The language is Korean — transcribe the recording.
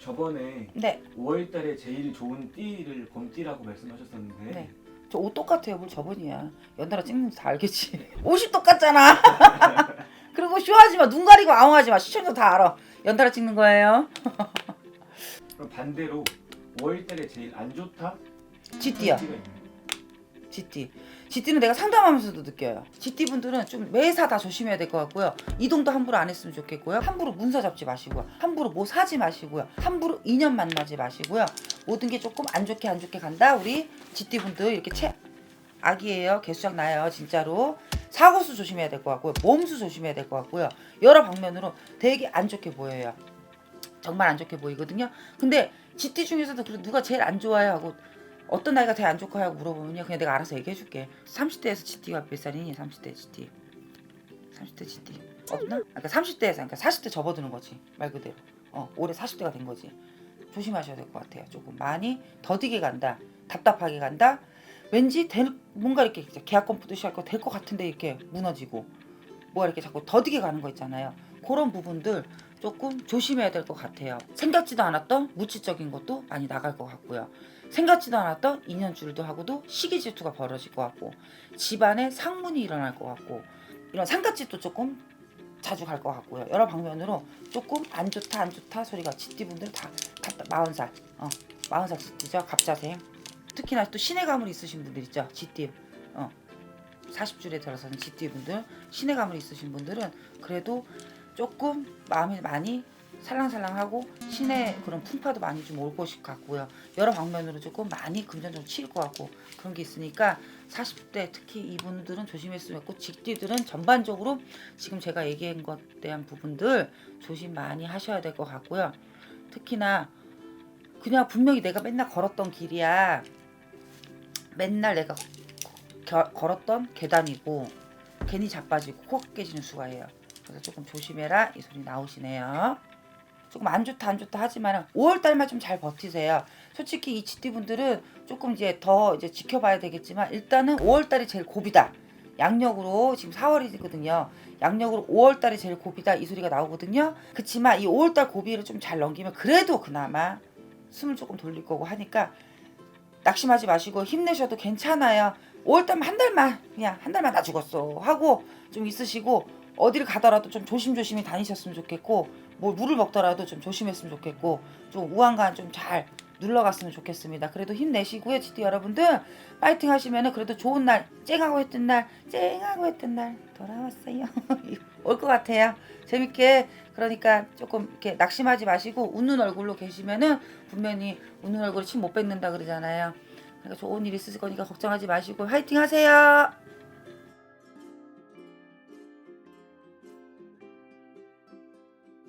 저번에 네. 5월달에 제일 좋은 띠를 봄띠라고 말씀하셨었는데 네. 저 옷 똑같아요. 뭘 저번이야. 연달아 찍는 거다 알겠지. 옷이 똑같잖아. 그리고 쇼하지 마. 눈 가리고 아웅하지 마. 시청자 다 알아. 연달아 찍는 거예요. 그럼 반대로 5월달에 제일 안 좋다? 있나요? GT. GT는 내가 상담하면서도 느껴요. GT 분들은 좀 매사 다 조심해야 될 것 같고요. 이동도 함부로 안 했으면 좋겠고요. 함부로 문서 잡지 마시고요. 함부로 뭐 사지 마시고요. 함부로 인연 만나지 마시고요. 모든 게 조금 안 좋게 안 좋게 간다. 우리 GT 분들 이렇게 채 악이에요. 개수작 나요. 진짜로. 사고수 조심해야 될 것 같고요. 몸수 조심해야 될 것 같고요. 여러 방면으로 되게 안 좋게 보여요. 정말 안 좋게 보이거든요. 근데 GT 중에서도 누가 제일 안 좋아요 하고 어떤 나이가 제일 안 좋고 하고 물어보면요. 그냥 내가 알아서 얘기해 줄게. 30대에서 GT가 몇 살이니? 30대 GT. 30대 GT. 없나? 아, 그러니까 30대에서 그러니까 40대 접어드는 거지. 말 그대로. 어, 올해 40대가 된 거지. 조심하셔야 될 것 같아요. 조금 많이 더디게 간다. 답답하게 간다. 왠지 될, 뭔가 이렇게 계약권 붙듯이 할거 될 것 같은데 이렇게 무너지고 뭐가 이렇게 자꾸 더디게 가는 거 있잖아요. 그런 부분들 조금 조심해야 될 것 같아요. 생각지도 않았던 무치적인 것도 많이 나갈 것 같고요. 생각지도 않았던 인연줄도 하고도 시기 질투가 벌어질 것 같고 집안에 상문이 일어날 것 같고 이런 상가집도 조금 자주 갈 것 같고요. 여러 방면으로 조금 안 좋다 안 좋다 소리가 지띠분들 다, 다. 마흔 살, 어 마흔 살 지띠죠? 갑자생. 특히나 또 신의 가물 있으신 분들 있죠? 지띠, 어 40줄에 들어서는 지띠분들. 신의 가물 있으신 분들은 그래도 조금 마음이 많이 살랑살랑하고 신의 그런 풍파도 많이 좀 올 것이 같고요. 여러 방면으로 조금 많이 금전적으로 치일 것 같고 그런 게 있으니까 40대 특히 이분들은 조심했으면 좋겠고 직디들은 전반적으로 지금 제가 얘기한 것 대한 부분들 조심 많이 하셔야 될 것 같고요. 특히나 그냥 분명히 내가 맨날 걸었던 길이야. 맨날 내가 겨- 걸었던 계단이고 괜히 자빠지고 코가 깨지는 수가예요. 그래서 조금 조심해라 이 소리 나오시네요. 조금 안 좋다 안 좋다 하지만 5월 달만 좀 잘 버티세요. 솔직히 이 GT 분들은 조금 이제 더 이제 지켜봐야 되겠지만 일단은 5월 달이 제일 고비다. 양력으로 지금 4월이거든요. 양력으로 5월 달이 제일 고비다 이 소리가 나오거든요. 그치만 이 5월 달 고비를 좀 잘 넘기면 그래도 그나마 숨을 조금 돌릴 거고 하니까 낙심하지 마시고 힘내셔도 괜찮아요. 5월 달만 한 달만 그냥 한 달만 나 죽었어 하고 좀 있으시고 어디를 가더라도 좀 조심조심히 다니셨으면 좋겠고 뭐 물을 먹더라도 좀 조심했으면 좋겠고 좀 우한간 좀 잘 눌러갔으면 좋겠습니다. 그래도 힘내시고요, GT 여러분들 파이팅 하시면은 그래도 좋은 날 쨍하고 했던 날 쨍하고 했던 날 돌아왔어요. 올 것 같아요. 재밌게 그러니까 조금 이렇게 낙심하지 마시고 웃는 얼굴로 계시면은 분명히 웃는 얼굴에 침 못 뱉는다 그러잖아요. 그러니까 좋은 일 있으실 거니까 걱정하지 마시고 화이팅 하세요.